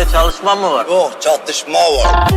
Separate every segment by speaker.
Speaker 1: saatte çalışma mı var?
Speaker 2: Yok çatışma var.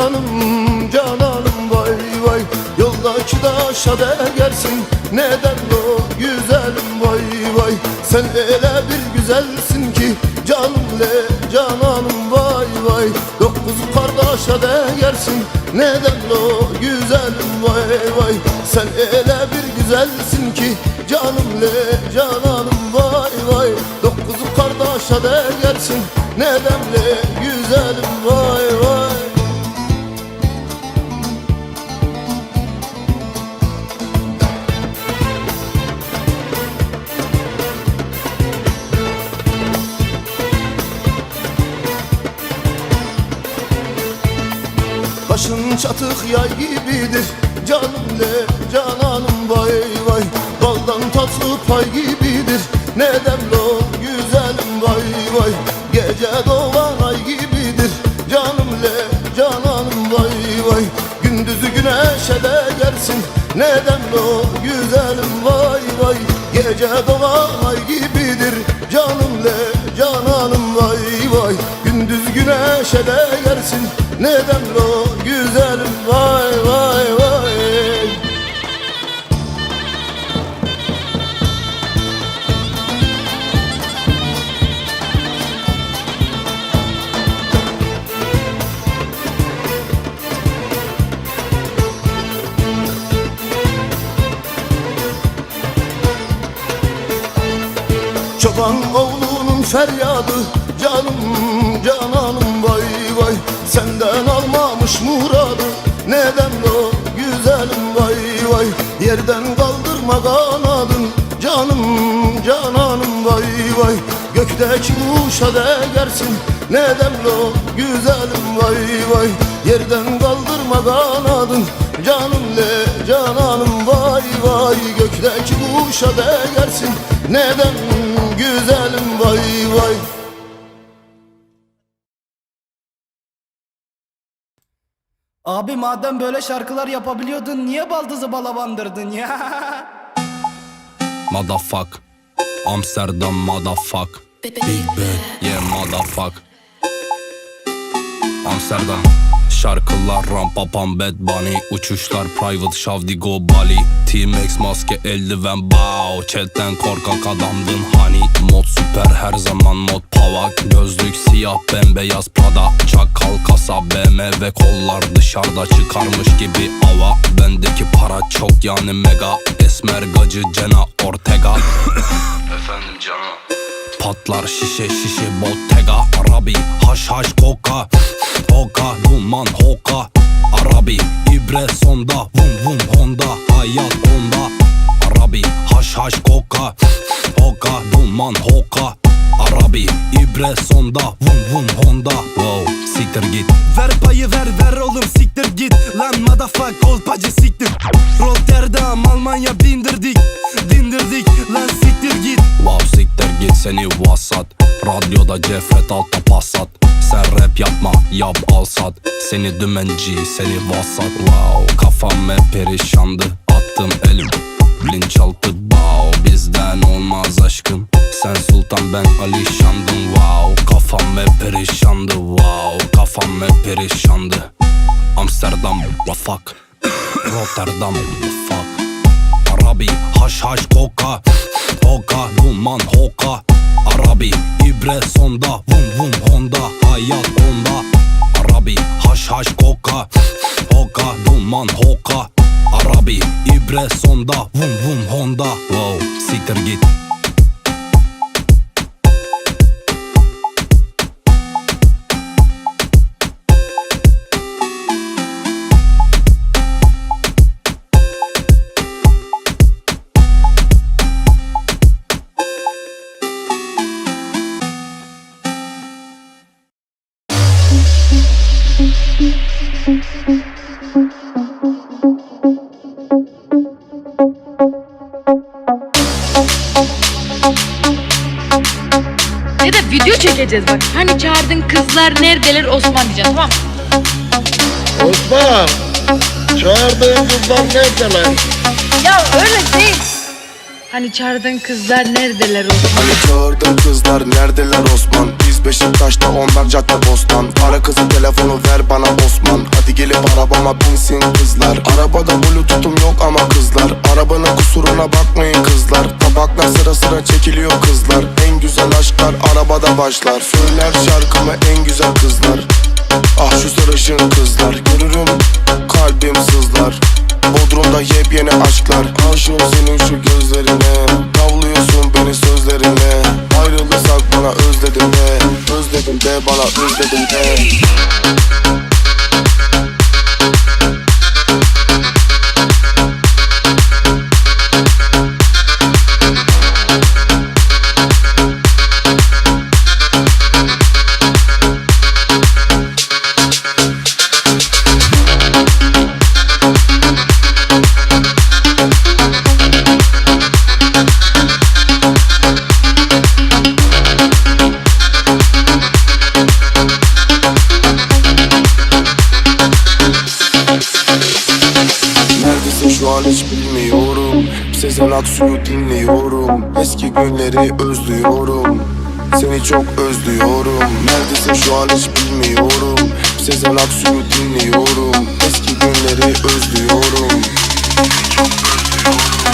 Speaker 3: Canım cananım vay vay. Yoldaki taşa değersin neden o güzelim vay vay. Sen öyle bir güzelsin ki canım le cananım vay vay. Dokuz kardeşe değersin neden o güzelim vay vay. Sen öyle bir güzelsin ki canım le cananım vay vay. Dokuz kardeşe değersin nedemle güzelim vay çatık yay gibidir Canım le cananım vay vay. Baldan tatlı pay gibidir Neden lo güzelim vay vay. Gece doğan ay gibidir Canım le cananım vay vay. Gündüzü güneşe de Neden lo güzelim vay vay. Gece doğan ay gibidir güneşe de gelsin. Neden lo güzelim? Vay vay vay. Çoban oğlunun feryadı Canım cananım Senden almamış muradı Neden o güzelim? Vay vay Yerden kaldırma kanadın. Canım cananım vay vay Gökteki kuşa değersin. Neden o güzelim? Vay vay Yerden kaldırma kanadın. Canım le cananım? Vay vay Gökteki kuşa değersin. Neden güzelim? Vay vay
Speaker 4: Abi madem böyle şarkılar yapabiliyordun niye baldızı balavandırdın ya?
Speaker 5: Motherfuck. Amsterdam motherfuck. Big Ben Yeah motherfuck. Amsterdam Şarkılar rampa pam bad bunny Uçuşlar private şavdigo Bali T-Max maske eldiven bow Chatten korkak adamdın hani Mod süper her zaman mod pava Gözlük siyah bembeyaz Prada Çakal kasa BMW kollar dışarıda çıkarmış gibi ava Bendeki para çok yani mega Esmer gacı Cena Ortega. Efendim canım Patlar şişe şişe bottega Arabi haş haş koka Hoka duman hoka Arabi ibre sonda Vum vum honda Hayat onda Arabi haş haş koka Hoka duman hoka Arabi ibre sonda Vum vum honda. Wow siktir git.
Speaker 6: Ver payı ver ver oğlum siktir git. Lan motherfuck kolpacı siktir. Rotterdam Almanya bindirdik
Speaker 5: seni vasat. Radyoda cefret altta passat. Sen rap yapma yap al sat. Seni dümenci seni vasat. Wow kafam hep perişandı. Attım elim bilinçaltı Wow bizden olmaz aşkım. Sen sultan ben alişandım. Wow kafam hep perişandı. Wow kafam hep perişandı. Amsterdam fuck? Rotterdam fuck Arabi haş haş koka. Hoka duman hoka. Arabi ibre sonda. Vum vum honda hayat onda. Arabi haş haş koka. Hoka duman hoka. Arabi ibre sonda. Vum vum honda. Wow siktir git
Speaker 1: video çekeceğiz bak. Hani çağırdın kızlar neredeler Osman diyeceğim tamam mı?
Speaker 7: Osman, çağırdığın kızlar neredeler?
Speaker 1: Ya öyle değil. Hani çağırdın kızlar neredeler Osman?
Speaker 8: Hani çağırdın kızlar neredeler Osman Beşiktaş'ta onlar cadde bostan. Ara kızın telefonu ver bana Osman. Hadi gelip arabama binsin kızlar. Arabada bluetooth'um yok ama kızlar. Arabanın kusuruna bakmayın kızlar. Tabaklar sıra sıra çekiliyor kızlar. En güzel aşklar arabada başlar. Söyler şarkımı en güzel kızlar. Ah şu sarışın kızlar. Görürüm kalbim sızlar. Bodrum'da yepyeni aşklar. Aşığım senin şu Aksu'yu dinliyorum. Eski günleri özlüyorum. Seni çok özlüyorum. Neredesin şu an hiç bilmiyorum. Sezen Aksu'yu dinliyorum. Eski günleri özlüyorum.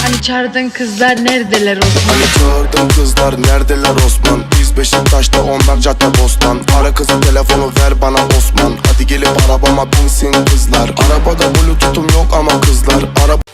Speaker 1: Hani çağırdın kızlar neredeler Osman?
Speaker 8: Hani çağırdın kızlar neredeler Osman? Biz Beşiktaş'ta onlar cadde bostan. Ara kızın telefonu ver bana Osman. Hadi gelip arabama binsin kızlar. Arabada bluetooth'um yok ama kızlar. Araba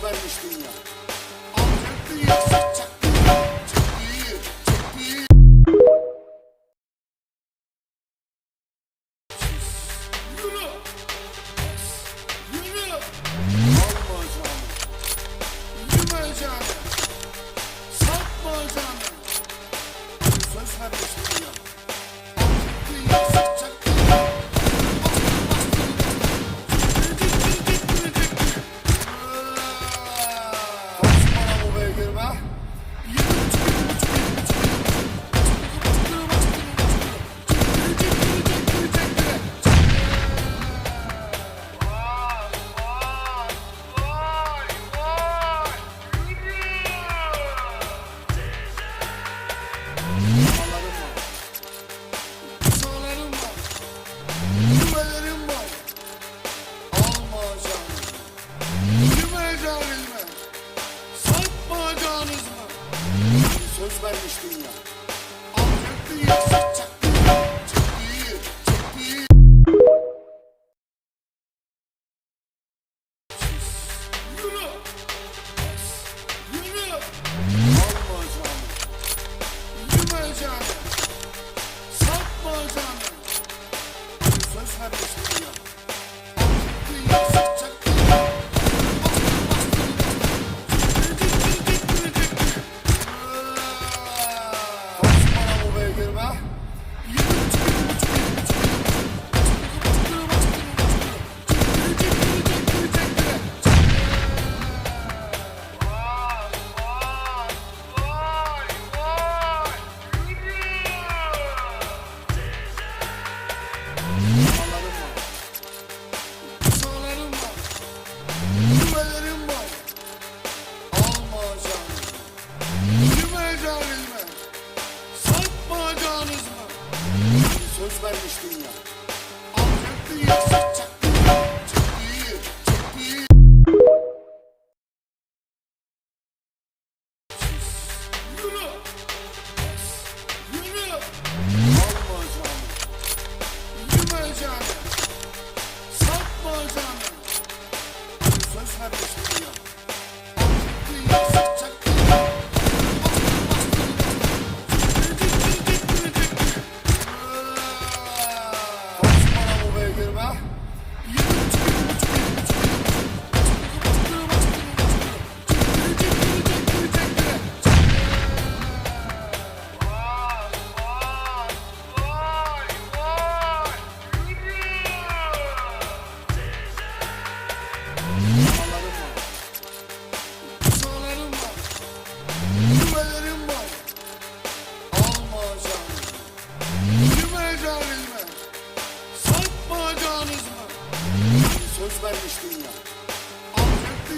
Speaker 7: Söz vermiştin ya. Alacaktın ya satacaktın ya. Çektiği, çektiği. Yürü. Yürü. Almayacağım. Yürümeyeceğim. Satmayacağım. Söz vermiştin ya. Alacaktın ya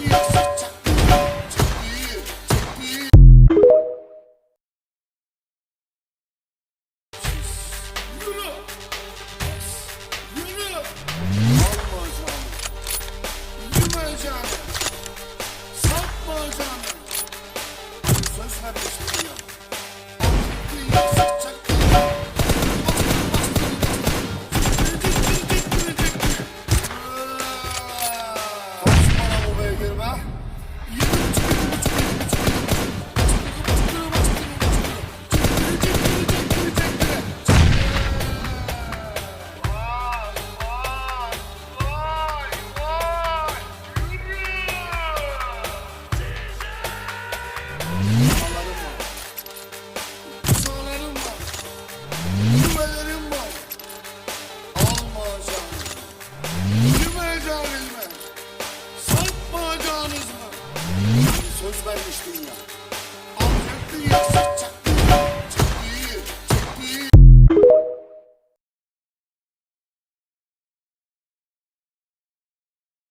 Speaker 7: Peace.